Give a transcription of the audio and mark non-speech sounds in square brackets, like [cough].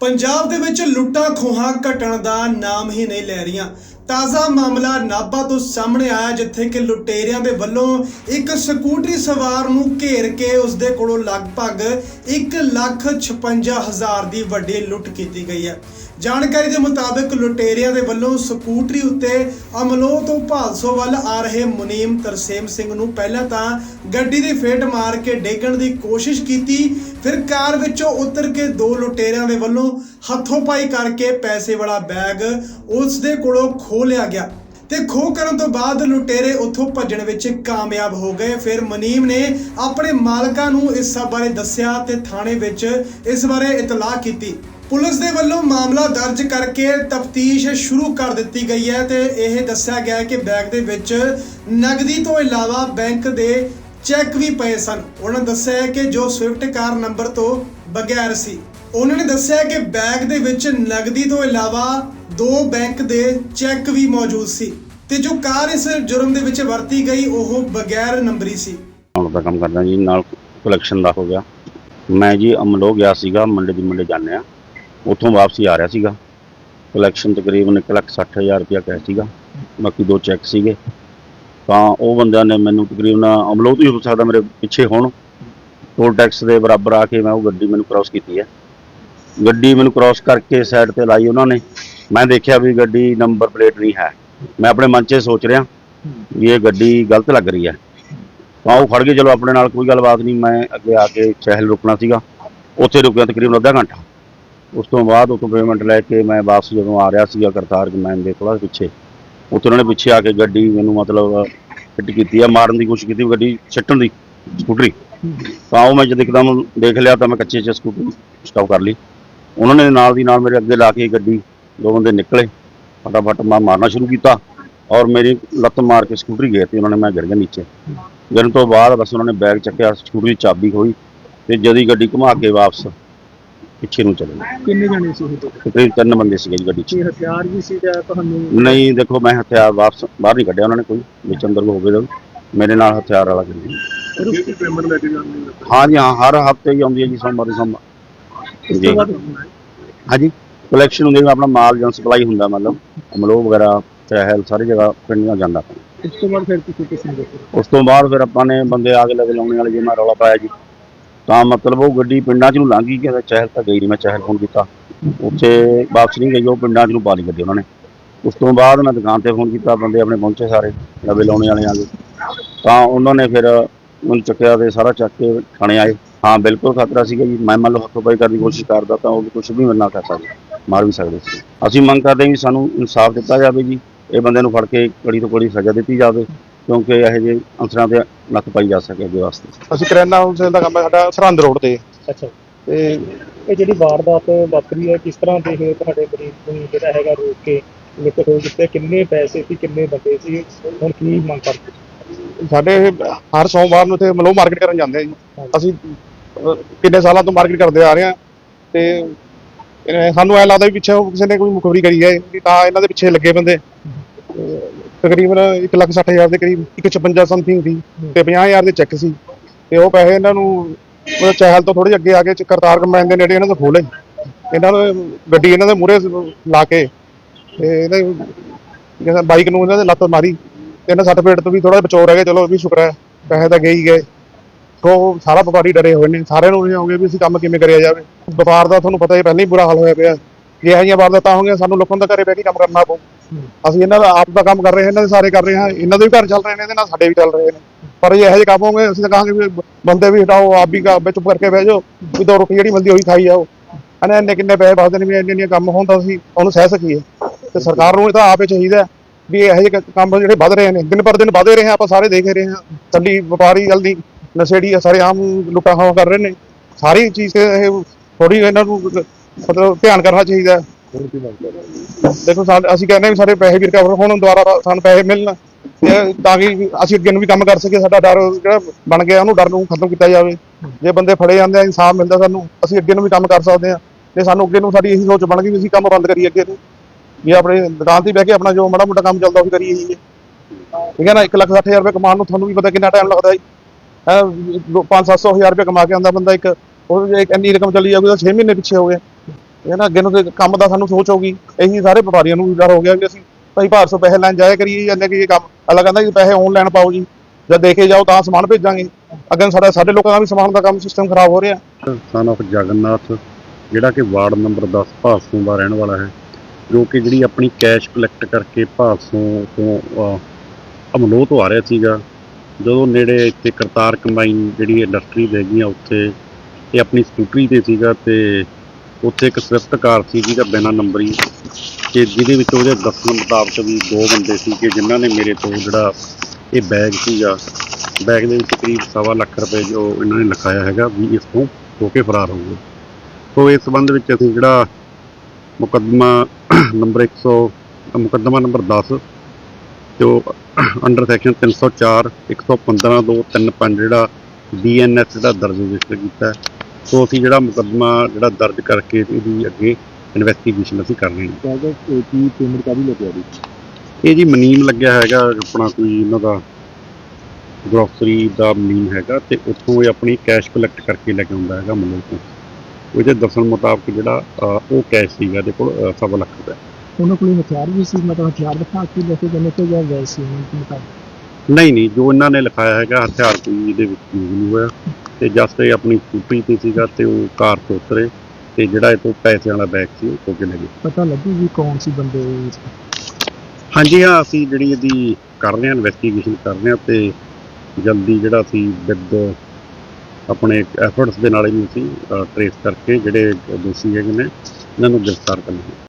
ਪੰਜਾਬ ਦੇ ਵਿੱਚ ਲੁੱਟਾਂ ਖੋਹਾਂ ਘਟਣ ਦਾ ਨਾਮ ਹੀ ਨਹੀਂ ਲੈ ਰਹੀਆਂ। ਤਾਜ਼ਾ ਮਾਮਲਾ ਨਾਭਾ ਤੋਂ ਸਾਹਮਣੇ ਆਇਆ ਜਿੱਥੇ ਕਿ ਲੁਟੇਰਿਆਂ ਦੇ ਵੱਲੋਂ ਇੱਕ ਸਕੂਟਰੀ ਸਵਾਰ ਨੂੰ ਘੇਰ ਕੇ ਉਸ ਦੇ ਕੋਲੋਂ ਲਗਭਗ 1,56,000 ਦੀ ਵੱਡੀ ਲੁੱਟ ਕੀਤੀ ਗਈ ਹੈ। ਜਾਣਕਾਰੀ ਦੇ ਮੁਤਾਬਕ ਲੁਟੇਰਿਆਂ ਦੇ ਵੱਲੋਂ ਸਕੂਟਰੀ ਉੱਤੇ ਅਮਲੋਹ ਤੋਂ ਭਾਲਸੋ ਵੱਲ ਆ ਰਹੇ ਮੁਨੀਮ ਤਰਸੇਮ ਸਿੰਘ ਨੂੰ ਪਹਿਲਾਂ ਤਾਂ ਗੱਡੀ ਦੀ ਫੇਟ ਮਾਰ ਕੇ ਡੇਗਣ ਦੀ ਕੋਸ਼ਿਸ਼ ਕੀਤੀ ਫਿਰ ਕਾਰ ਵਿੱਚੋਂ ਉਤਰ ਕੇ ਦੋ ਲੁਟੇਰਿਆਂ ਦੇ ਵੱਲੋਂ ਹੱਥੋਂ ਪਾਈ ਕਰਕੇ ਪੈਸੇ ਵਾਲਾ ਬੈਗ ਉਸ ਦੇ ਕੋਲੋਂ ਖੋਹ ਲਿਆ ਗਿਆ ਤੇ ਖੋਹ ਕਰਨ ਤੋਂ ਬਾਅਦ ਲੁਟੇਰੇ ਉੱਥੋਂ ਭੱਜਣ ਵਿੱਚ ਕਾਮਯਾਬ ਹੋ ਗਏ। ਫਿਰ ਮਨੀਮ ਨੇ ਆਪਣੇ ਮਾਲਕਾਂ ਨੂੰ ਇਸ ਸਭ ਬਾਰੇ ਦੱਸਿਆ ਤੇ ਥਾਣੇ ਵਿੱਚ ਇਸ ਬਾਰੇ ਇਤਲਾਹ ਕੀਤੀ। ਪੁਲਿਸ ਦੇ ਵੱਲੋਂ ਮਾਮਲਾ ਦਰਜ ਕਰਕੇ ਤਫਤੀਸ਼ ਸ਼ੁਰੂ ਕਰ ਦਿੱਤੀ ਗਈ ਹੈ ਤੇ ਇਹ ਦੱਸਿਆ ਗਿਆ ਹੈ ਕਿ ਬੈਗ ਦੇ ਵਿੱਚ ਨਗਦੀ ਤੋਂ ਇਲਾਵਾ ਬੈਂਕ ਦੇ ਚੈੱਕ ਵੀ ਪਏ ਸਨ। ਉਹਨਾਂ ਦੱਸਿਆ ਹੈ ਕਿ ਜੋ ਸਵਿਫਟ ਕਾਰ ਨੰਬਰ ਤੋਂ ਬਗੈਰ ਸੀ। ਉਹਨਾਂ ਨੇ ਦੱਸਿਆ ਕਿ ਬੈਗ ਦੇ ਵਿੱਚ ਨਗਦੀ ਤੋਂ ਇਲਾਵਾ ਦੋ ਬੈਂਕ ਦੇ ਚੈੱਕ ਵੀ ਮੌਜੂਦ ਸੀ ਤੇ ਜੋ ਕਾਰ ਇਸ ਜੁਰਮ ਦੇ ਵਿੱਚ ਵਰਤੀ ਗਈ, ਉਹ ਬਗੈਰ ਨੰਬਰੀ ਸੀ। ਹੁਣ ਦਾ ਕੰਮ ਕਰਦਾ ਜੀ, ਨਾਲ ਕਲੈਕਸ਼ਨ ਦਾ ਹੋ ਗਿਆ। ਮੈਂ ਜੀ ਅਮਲੋ ਗਿਆ ਸੀਗਾ, ਮੰਡੇ ਦੀ ਮੰਡੇ ਜਾਂਦੇ ਆ ਉੱਥੋਂ ਵਾਪਸੀ ਆ ਰਿਹਾ ਸੀਗਾ। ਕਲੈਕਸ਼ਨ ਤਕਰੀਬਨ ਇੱਕ ਲੱਖ ਸੱਠ ਹਜ਼ਾਰ ਰੁਪਇਆ ਕੈਸ਼ ਸੀਗਾ। ਬਾਕੀ ਦੋ ਚੈੱਕ ਸੀਗੇ। ਤਾਂ ਉਹ ਬੰਦਿਆਂ ਨੇ ਮੈਨੂੰ ਤਕਰੀਬਨ ਅਮਲੋ ਤੋਂ ਹੀ ਹੋ ਸਕਦਾ ਮੇਰੇ ਪਿੱਛੇ ਹੋਣ। ਟੋਲ ਟੈਕਸ ਦੇ ਬਰਾਬਰ ਆ ਕੇ ਮੈਂ ਉਹ ਗੱਡੀ ਮੈਨੂੰ ਕ੍ਰਾਸ ਕੀਤੀ ਹੈ। ਗੱਡੀ ਮੈਨੂੰ ਕ੍ਰਾਸ ਕਰਕੇ ਸਾਈਡ ਤੇ ਲਾਈ ਉਹਨਾਂ ਨੇ। ਮੈਂ ਦੇਖਿਆ ਵੀ ਗੱਡੀ ਨੰਬਰ ਪਲੇਟ ਨਹੀਂ ਹੈ। ਮੈਂ ਆਪਣੇ ਮਨ 'ਚ ਇਹ ਸੋਚ ਰਿਹਾ ਵੀ ਇਹ ਗੱਡੀ ਗਲਤ ਲੱਗ ਰਹੀ ਹੈ। ਤਾਂ ਉਹ ਫੜ ਗਏ ਚਲੋ ਆਪਣੇ ਨਾਲ ਕੋਈ ਗੱਲਬਾਤ ਨਹੀਂ, ਮੈਂ ਅੱਗੇ ਆ ਕੇ ਚਹਿਲ ਰੁਕਣਾ ਸੀਗਾ। ਉੱਥੇ ਰੁਕਿਆ ਤਕਰੀਬਨ ਅੱਧਾ ਘੰਟਾ। ਉਸ ਤੋਂ ਬਾਅਦ ਉਤੋਂ ਪੇਮੈਂਟ ਲੈ ਕੇ ਮੈਂ ਵਾਪਸ ਜਦੋਂ ਆ ਰਿਹਾ ਸੀਗਾ ਕਰਤਾਰ ਕਮੈਨ ਦੇ ਥੋੜਾ ਪਿੱਛੇ, ਉੱਥੇ ਉਹਨਾਂ ਨੇ ਪਿੱਛੇ ਆ ਕੇ ਗੱਡੀ ਮੈਨੂੰ ਮਤਲਬ ਹਿੱਟ ਕੀਤੀ ਆ, ਮਾਰਨ ਦੀ ਕੋਸ਼ਿਸ਼ ਕੀਤੀ, ਗੱਡੀ ਛੱਟਣ ਦੀ ਸਕੂਟਰੀ। ਤਾਂ ਉਹ ਮੈਂ ਜਦ ਇੱਕਦਮ ਦੇਖ ਲਿਆ ਤਾਂ ਮੈਂ ਕੱਚੇ 'ਚ ਸਕੂਟਰੀ ਸਟਾਪ ਕਰ ਲਈ। ਉਹਨਾਂ ਨੇ ਨਾਲ ਦੀ ਨਾਲ ਮੇਰੇ ਅੱਗੇ ਲਾ ਕੇ ਗੱਡੀ ਦੋ ਬੰਦੇ ਨਿਕਲੇ। ਫਟਾਫਟ ਮੈਂ ਮਾਰਨਾ ਸ਼ੁਰੂ ਕੀਤਾ ਔਰ ਮੇਰੀ ਲੱਤ ਮਾਰ ਕੇ ਸਕੂਟਰੀ ਗਈ ਤੇ ਉਹਨਾਂ ਨੇ ਮੈਂ ਗਿਰ ਗਿਆ ਨੀਚੇ। ਗਿਰਨ ਤੋਂ ਬਾਅਦ ਬਸ ਉਹਨਾਂ ਨੇ ਬੈਗ ਚੱਕਿਆ ਸਕੂਟਰੀ ਦੀ ਚਾਬੀ ਖੋਈ ਤੇ ਜਦੀ ਗੱਡੀ ਘੁਮਾ ਕੇ ਵਾਪਸ ਪਿੱਛੇ ਨੂੰ ਚਲੇ ਗਏ। ਕਿੰਨੇ ਜਣੇ ਸੀ ਉਹ ਤਕਰੀਬਨ ਤਿੰਨ ਬੰਦੇ ਸੀਗੇ ਜੀ ਗੱਡੀ 'ਚ। ਕੀ ਹਥਿਆਰ ਵੀ ਸੀ ਜਾਂ ਤੁਹਾਨੂੰ ਨਹੀਂ ਦੇਖੋ ਮੈਂ ਹਥਿਆਰ ਵਾਪਸ ਬਾਹਰ ਨਹੀਂ ਕੱਢਿਆ ਉਹਨਾਂ ਨੇ ਕੋਈ ਵਿੱਚ ਅੰਦਰ ਤਾਂ ਮੇਰੇ ਨਾਲ ਹਥਿਆਰ ਵਾਲਾ ਗੱਡੀ ਰੁਕੀ ਪੇਮੈਂਟ ਲੈ ਕੇ ਜਾਂਦੇ ਹਾਂ? ਜੀ ਹਾਂ ਹਰ ਹਫ਼ਤੇ ਹੀ ਆਉਂਦੀ ਹੈ ਜੀ ਸੋਮਵਾਰ ਦੀ ਸੋਮਵਾਰ। ਤੋਂ ਬਾਅਦ ਹਾਂਜੀ। ਕਲੈਕਸ਼ਨ ਹੁੰਦੀ ਹੈ ਆਪਣਾ ਮਾਲ ਜਾਂ ਸਪਲਾਈ ਹੁੰਦਾ ਮਤਲਬ ਅਮਲੋ ਵਗੈਰਾ ਚਹਿਲ ਸਾਰੀ ਜਗ੍ਹਾ ਪਿੰਡਾਂ ਜਾਂਦਾ। ਉਸ ਤੋਂ ਬਾਅਦ ਫਿਰ ਤੁਸੀਂ ਕਿਸ ਨੂੰ ਦੇਖੋ ਉਸ ਤੋਂ ਬਾਅਦ ਫਿਰ ਆਪਾਂ ਨੇ ਬੰਦੇ ਆ ਕੇ ਲਵੇ ਲਾਉਣੇ ਵਾਲੇ ਜੇ ਮੈਂ ਰੌਲਾ ਪਾਇਆ ਜੀ ਤਾਂ ਮਤਲਬ ਉਹ ਗੱਡੀ ਪਿੰਡਾਂ 'ਚ ਨੂੰ ਲੰਘ ਗਈ ਕਿ ਚਹਿਲ ਤਾਂ ਗਈ ਨਹੀਂ ਮੈਂ ਚਹਿਲ ਫੋਨ ਕੀਤਾ। ਉੱਥੇ ਵਾਪਸ ਨਹੀਂ ਗਈ ਉਹ ਪਿੰਡਾਂ 'ਚ ਨੂੰ ਪਾ ਲਈ ਗੱਡੀ ਉਹਨਾਂ ਨੇ। ਉਸ ਤੋਂ ਬਾਅਦ ਮੈਂ ਦੁਕਾਨ ਤੇ ਫੋਨ ਕੀਤਾ ਬੰਦੇ ਆਪਣੇ ਪਹੁੰਚੇ ਸਾਰੇ ਲਵੇ ਲਾਉਣੇ ਵਾਲੇ ਆ ਗਏ ਤਾਂ ਉਹਨਾਂ ਨੇ ਫਿਰ ਮੈਨੂੰ ਚੱਕਿਆ ਤੇ ਸਾਰਾ ਚੱਕ ਕੇ ਥਾਣੇ ਆਏ। ਹਾਂ ਬਿਲਕੁਲ ਖਤਰਾ ਸੀਗਾ ਜੀ। ਮੈਂ ਮੰਨ ਲਓ ਹੱਥੋਂ ਪਾਈ ਕਰਨ ਦੀ ਕੋਸ਼ਿਸ਼ ਕਰਦਾ ਤਾਂ ਉਹ ਕੁਝ ਵੀ ਮੇਰੇ ਨਾਲ ਕਰ ਸਕਦੇ ਮਾਰ ਵੀ ਸਕਦੇ ਸੀ। ਅਸੀਂ ਮੰਗ ਕਰਦੇ ਹਾਂ ਵੀ ਸਾਨੂੰ ਇਨਸਾਫ ਦਿੱਤਾ ਜਾਵੇ ਜੀ ਇਹ ਬੰਦੇ ਨੂੰ ਫੜ ਕੇ ਕੜੀ ਤੋਂ ਕੜੀ ਸਜ਼ਾ ਦਿੱਤੀ ਜਾਵੇ ਕਿਉਂਕਿ ਇਹੋ ਜਿਹੇ ਅਨਸਰਾਂ ਤੇ ਨੱਥ ਪਾਈ ਜਾ ਸਕੇ ਅੱਗੇ ਵਾਸਤੇ। ਅਸੀਂ ਕਰਿਆਨਾ ਹੋਲਸੇਲ ਦਾ ਕੰਮ ਹੈ ਸਾਡਾ ਸਰਹੰਦ ਰੋਡ ਤੇ। ਅੱਛਾ। ਤੇ ਇਹ ਜਿਹੜੀ ਵਾਰਦਾਤ ਵਾਪਰੀ ਹੈ ਕਿਸ ਤਰ੍ਹਾਂ ਦੇਖੇ ਤੁਹਾਡੇ ਗਰੀਬ ਨੂੰ ਜਿਹੜਾ ਹੈਗਾ ਰੋਕ ਕੇ ਖੋਹ ਕਿਤੇ ਕਿੰਨੇ ਪੈਸੇ ਸੀ ਕਿੰਨੇ ਬੰਦੇ ਸੀ ਹੁਣ ਕੀ ਮੰਗ ਕਰਦੇ ਸਾਡੇ ਹਰ ਸੋਮਵਾਰ ਨੂੰ ਇੱਥੇ ਮਲੋ ਮਾਰਕੀਟ ਕਰਨ ਜਾਂਦੇ ਆ ਜੀ। ਅਸੀਂ ਅਹ, ਕਿੰਨੇ ਸਾਲਾਂ ਤੋਂ ਮਾਰਕੀਟ ਕਰਦੇ ਆ ਰਹੇ ਆ ਤੇ ਇਹ ਸਾਨੂੰ ਐ ਲੱਗਦਾ ਵੀ ਪਿੱਛੇ ਉਹ ਕਿਸੇ ਨੇ ਕੋਈ ਮੁਖਬਰੀ ਕਰੀ ਹੈ ਵੀ ਤਾਂ ਇਹਨਾਂ ਦੇ ਪਿੱਛੇ ਲੱਗੇ ਬੰਦੇ। ਤੇ ਤਕਰੀਬਨ 160000 ਦੇ ਕਰੀਬ 156 ਸਮਥਿੰਗ ਸੀ ਤੇ 50000 ਦੇ ਚੈੱਕ ਸੀ। ਤੇ ਉਹ ਪੈਸੇ ਇਹਨਾਂ ਨੂੰ ਉਹ ਚਹਿਲ ਤੋਂ ਥੋੜੇ ਅੱਗੇ ਆ ਕੇ ਕਰਤਾਰ ਕੰਬਾਈਨ ਦੇ ਨੇੜੇ ਇਹਨਾਂ ਤੋਂ ਖੋਲੇ ਇਹਨਾਂ ਨੂੰ ਗੱਡੀ ਇਹਨਾਂ ਦੇ ਮੂਹਰੇ ਲਾ ਕੇ ਤੇ ਇਹਦੇ ਬਾਈਕ ਨੂੰ ਇਹਨਾਂ ਦੇ ਲੱਤ ਮਾਰੀ। ਤੇ ਇਹਨਾਂ ਸੱਟ ਪੇਟ ਤੋਂ ਵੀ ਥੋੜਾ ਬਚਾਅ ਰਹਿ ਗਿਆ ਚਲੋ ਇਹ ਵੀ ਸ਼ੁਕਰ ਹੈ, ਪੈਸੇ ਤਾਂ ਗਏ ਹੀ ਗਏ। ਉਹ ਸਾਰਾ ਵਪਾਰੀ ਡਰੇ ਹੋਏ ਨੇ, ਸਾਰਿਆਂ ਨੂੰ ਇਹ ਹੋਗੇ ਵੀ ਅਸੀਂ ਕੰਮ ਕਿਵੇਂ ਕਰਿਆ ਜਾਵੇ। ਵਪਾਰ ਦਾ ਤੁਹਾਨੂੰ ਪਤਾ ਹੀ ਪਹਿਲਾਂ ਹੀ ਬੁਰਾ ਹਾਲ ਹੋਇਆ ਪਿਆ। ਜੇ ਇਹੋ ਜਿਹੀਆਂ ਵਾਰਦਾਤਾਂ ਹੋਣਗੀਆਂ ਸਾਨੂੰ ਲੋਕਾਂ ਦਾ ਘਰੇ ਬਹਿ ਕੇ ਕੰਮ ਕਰਨਾ ਪਊ। ਅਸੀਂ ਇਹਨਾਂ ਦਾ ਆਪ ਦਾ ਕੰਮ ਕਰ ਰਹੇ ਹਾਂ, ਇਹਨਾਂ ਦੇ ਸਾਰੇ ਕਰ ਰਹੇ ਹਾਂ, ਇਹਨਾਂ ਦੇ ਵੀ ਘਰ ਚੱਲ ਰਹੇ ਨੇ, ਇਹਦੇ ਨਾਲ ਸਾਡੇ ਵੀ ਚੱਲ ਰਹੇ ਨੇ। ਪਰ ਜੇ ਇਹੋ ਜਿਹੇ ਕੰਮ ਹੋਣਗੇ, ਅਸੀਂ ਤਾਂ ਕਹਾਂਗੇ ਵੀ ਬੰਦੇ ਵੀ ਹਟਾਓ, ਆਪ ਵੀ ਵਿੱਚ ਚੁੱਪ ਕਰਕੇ ਬਹਿ ਜਾਓ, ਵੀ ਦੋ ਰੋਟੀ ਜਿਹੜੀ ਬੰਦੀ ਉਹੀ ਖਾਈ ਜਾਓ। ਅਨੇ ਇੰਨੇ ਕਿੰਨੇ ਪੈਸੇ ਬਚਦੇ ਨੇ ਵੀ ਇੰਨੇ ਇੰਨੇ ਕੰਮ ਹੋਣ ਤਾਂ ਅਸੀਂ ਉਹਨੂੰ ਸਹਿ ਸਕੀਏ। ਤੇ ਸਰਕਾਰ ਨੂੰ ਇਹ ਤਾਂ ਆਪੇ ਚਾਹੀਦਾ ਵੀ ਇਹੋ ਜਿਹੇ ਕੰਮ ਜਿਹੜੇ ਵੱਧ ਰਹੇ ਨੇ ਦਿਨ ਪਰ ਦਿਨ ਵੱਧ ਰਹੇ ਹਾਂ ਆਪਾਂ ਸਾਰੇ ਦੇਖ ਰਹੇ ਹਾਂ ਕੱਲੀ ਵਪਾਰੀ ਗੱਲ ਨਹੀਂ ਨਸ਼ੇੜੀ ਆ, ਸਾਰੇ ਆਮ ਲੁੱਟਾਂ ਖੋਹਾਂ ਕਰ ਰਹੇ ਨੇ। ਸਾਰੀ ਚੀਜ਼ ਤੇ ਇਹ ਥੋੜੀ ਇਹਨਾਂ ਨੂੰ ਮਤਲਬ ਧਿਆਨ ਕਰਨਾ ਚਾਹੀਦਾ। ਹੈ। ਦੇਖੋ ਸਾਡੇ ਅਸੀਂ ਕਹਿੰਦੇ ਵੀ ਸਾਡੇ ਪੈਸੇ ਵੀ ਰਿਕਵਰ ਹੋਣ ਦੁਬਾਰਾ ਸਾਨੂੰ ਪੈਸੇ ਮਿਲਣ। ਤੇ ਤਾਂ ਕਿ ਅਸੀਂ ਅੱਗੇ ਨੂੰ ਵੀ ਕੰਮ ਕਰ ਸਕੀਏ ਸਾਡਾ ਡਰ ਜਿਹੜਾ ਬਣ ਗਿਆ ਉਹਨੂੰ ਡਰ ਨੂੰ ਖਤਮ ਕੀਤਾ ਜਾਵੇ। ਜੇ ਬੰਦੇ ਫੜੇ ਜਾਂਦੇ ਆ ਇਨਸਾਫ ਮਿਲਦਾ ਸਾਨੂੰ ਅਸੀਂ ਅੱਗੇ ਨੂੰ ਵੀ ਕੰਮ ਕਰ ਸਕਦੇ ਆ ਤੇ ਸਾਨੂੰ ਅੱਗੇ ਨੂੰ ਸਾਡੀ ਇਹੀ ਸੋਚ ਬਣ ਗਈ ਵੀ ਅਸੀਂ ਕੰਮ ਬੰਦ ਕਰੀਏ ਅੱਗੇ ਨੂੰ ਵੀ ਆਪਣੇ ਦੁਕਾਨ ਤੇ ਬਹਿ ਕੇ ਆਪਣਾ ਜੋ ਮਾੜਾ ਮੋਟਾ ਕੰਮ ਚੱਲਦਾ ਉਹ ਵੀ ਕਰੀਏ ਜੀ। ਠੀਕ ਹੈ ਨਾ 160000 ਰੁਪਏ ਕਮਾਉਣ ਨੂੰ ਤੁਹਾਨੂੰ ਵੀ ਪਤਾ ਕਿੰਨਾ ਟਾਈਮ ਲੱਗਦਾ ਜੀ। 5-700 ਹਜ਼ਾਰ ਰੁਪਏ ਕਮਾ ਕੇ ਆਉਂਦਾ ਬੰਦਾ ਇੱਕ, ਉਹ ਇੱਕ ਇੰਨੀ ਰਕਮ ਚਲੀ ਜਾਊਗੀ ਤਾਂ 6 ਮਹੀਨੇ ਪਿੱਛੇ ਹੋ ਗਏ। ਇਹ ਨਾ, ਅੱਗੇ ਨੂੰ ਤੇ ਕੰਮ ਦਾ ਸਾਨੂੰ ਸੋਚ ਹੋਊਗੀ ਇਹੀ ਸਾਰੇ ਵਪਾਰੀਆਂ ਨੂੰ ਵੀ ਡਰ ਹੋ ਗਿਆ ਕਿ ਅਸੀਂ ਭਾਈ ਭਾਰ ਸੌ ਪੈਸੇ ਲੈਣ ਜਾਇਆ ਕਰੀਏ ਜਾਂ ਲੈ ਇਹ ਕੰਮ। ਅਗਲਾ ਕਹਿੰਦਾ ਜੀ ਪੈਸੇ ਆਨਲਾਈਨ ਪਾਓ ਜੀ ਜਦ ਦੇਖੇ ਜਾਓ ਤਾਂ ਸਮਾਨ ਭੇਜਾਂਗੇ। ਅੱਗੇ ਸਾਡਾ, ਸਾਡੇ ਲੋਕਾਂ ਦਾ ਵੀ ਸਮਾਨ ਦਾ ਕੰਮ ਸਿਸਟਮ ਖਰਾਬ ਹੋ ਰਿਹਾ। ਸਨ ਆਫ ਜਗਨਨਾਥ, ਜਿਹੜਾ ਕਿ ਵਾਰਡ ਨੰਬਰ 10 ਭਾਸੋਂ ਦਾ ਰਹਿਣ ਵਾਲਾ ਹੈ। ਜੋ ਕਿ ਜਿਹੜੀ ਆਪਣੀ ਕੈਸ਼ ਕਲੈਕਟ ਕਰਕੇ ਭਾਸੋਂ ਤੋਂ ਅਹ, ਅਮਲੋਹ ਤੋਂ ਆ ਰਿਹਾ ਸੀਗਾ। ਜਦੋਂ ਨੇੜੇ ਇੱਥੇ ਕਰਤਾਰ ਕੰਬਾਈਨ ਜਿਹੜੀ ਇੰਡਸਟਰੀ ਹੈਗੀ ਆ ਉੱਥੇ ਇਹ ਆਪਣੀ ਸਕੂਟਰੀ ਤੇ ਸੀਗਾ ਤੇ ਉੱਥੇ ਇੱਕ ਸਵਿਫਟ ਕਾਰ ਸੀ ਜਿਹਦਾ ਬਿਨਾਂ ਨੰਬਰੀ ਤੇ ਜਿਹਦੇ ਵਿੱਚ ਉਹਦੇ ਦੱਸਣ ਮੁਤਾਬਕ ਵੀ ਦੋ ਬੰਦੇ ਸੀ ਕਿ ਜਿਨ੍ਹਾਂ ਨੇ ਮੇਰੇ ਤੋਂ ਜਿਹੜਾ ਇਹ ਬੈਗ ਸੀਗਾ ਬੈਗ ਦੇ ਵਿੱਚ ਕਰੀਬ ਸਵਾ ਲੱਖ ਰੁਪਏ ਜੋ ਇਹਨਾਂ ਨੇ ਲਿਖਾਇਆ ਹੈਗਾ ਵੀ ਇਸ ਤੋਂ ਹੋ ਕੇ ਫਰਾਰ ਹੋ ਗਏ। ਸੋ ਇਸ ਸੰਬੰਧ ਵਿੱਚ ਅਸੀਂ ਜਿਹੜਾ ਮੁਕੱਦਮਾ [clears throat] ਨੰਬਰ 100 ਮੁਕੱਦਮਾ ਨੰਬਰ 10 ਤੇ ਉਹ ਅੰਡਰ ਸੈਕਸ਼ਨ 304 115 2 35 ਜਿਹੜਾ ਬੀਐਨਐਸ ਦਾ ਦਰਜ ਰਜਿਸਟਰ ਕੀਤਾ। ਸੋ ਅਸੀਂ ਜਿਹੜਾ ਮੁਕੱਦਮਾ ਜਿਹੜਾ ਦਰਜ ਕਰਕੇ ਇਹਦੀ ਅੱਗੇ ਇਨਵੈਸਟੀਗੇਸ਼ਨ ਅਸੀਂ ਕਰ ਰਹੇ ਹਾਂ। ਕਾਗਜ਼ ਕੀ ਪੇਮੈਂਟ ਕਾਦੀ ਲੱਗਿਆ ਜੀ? ਇਹ ਜੀ ਮਨੀਮ ਲੱਗਿਆ ਹੈਗਾ ਆਪਣਾ ਕੋਈ ਇਹਨਾਂ ਦਾ ਗਰੋਸਰੀ ਦਾ ਮਨੀਮ ਹੈਗਾ ਤੇ ਉੱਥੋਂ ਇਹ ਆਪਣੀ ਕੈਸ਼ ਕਲੈਕਟ ਕਰਕੇ ਲੈ ਕੇ ਆਉਂਦਾ ਹੈਗਾ ਮਲੋਹ ਤੋਂ। ਉਹਦੇ ਦੱਸਣ ਮੁਤਾਬਕ ਜਿਹੜਾ ਉਹ ਕੈਸ਼ ਸੀਗਾ ਇਹਦੇ ਕੋਲ ਸਵਾ ਲੱਖ ਰੁਪਏ। ਉਹਨਾਂ ਕੋਲ ਹਥਿਆਰ ਵੀ ਸੀ ਮਤਲਬ ਹਥਿਆਰ ਦਿਖਾ ਕੇ ਲੈ ਕੇ ਗਏ ਤੇ ਜਾਂ ਵੈਸੇ ਉਹਨਾਂ ਮੁਤਾਬਕ ਨਹੀਂ ਨਹੀਂ ਜੋ ਇਹਨਾਂ ਨੇ ਲਿਖਾਇਆ ਹੈਗਾ ਹਥਿਆਰ ਕੋਈ ਇਹਦੇ ਵਿੱਚ ਯੂਜ਼ ਨਹੀਂ ਹੋਇਆ। ਤੇ ਜਸਟ ਇਹ ਆਪਣੀ ਸਕੂਟਰੀ ਤੇ ਸੀਗਾ ਤੇ ਉਹ ਕਾਰ ਤੋਂ ਉਤਰੇ ਤੇ ਜਿਹੜਾ ਇਹ ਤੋਂ ਪੈਸੇ ਵਾਲਾ ਬੈਗ ਸੀ ਉਹ ਖੋਹ ਕੇ ਲੈ ਗਏ। ਪਤਾ ਲੱਗੂ ਵੀ ਕੌਣ ਸੀ ਬੰਦੇ ਹਾਂਜੀ ਹਾਂ ਅਸੀਂ ਜਿਹੜੀ ਇਹਦੀ ਕਰ ਰਹੇ ਹਾਂ ਇਨਵੈਸਟੀਗੇਸ਼ਨ ਕਰ ਰਹੇ ਹਾਂ ਤੇ ਜਲਦੀ ਜਿਹੜਾ ਅਸੀਂ ਵਿਦ ਆਪਣੇ ਐਫਰਟਸ ਦੇ ਨਾਲ ਇਹਨੂੰ ਅਸੀਂ ਟਰੇਸ ਕਰਕੇ ਜਿਹੜੇ ਦੋਸ਼ੀ ਹੈਗੇ ਨੇ, ਇਹਨਾਂ ਨੂੰ ਗ੍ਰਿਫਤਾਰ ਕਰਾਂਗੇ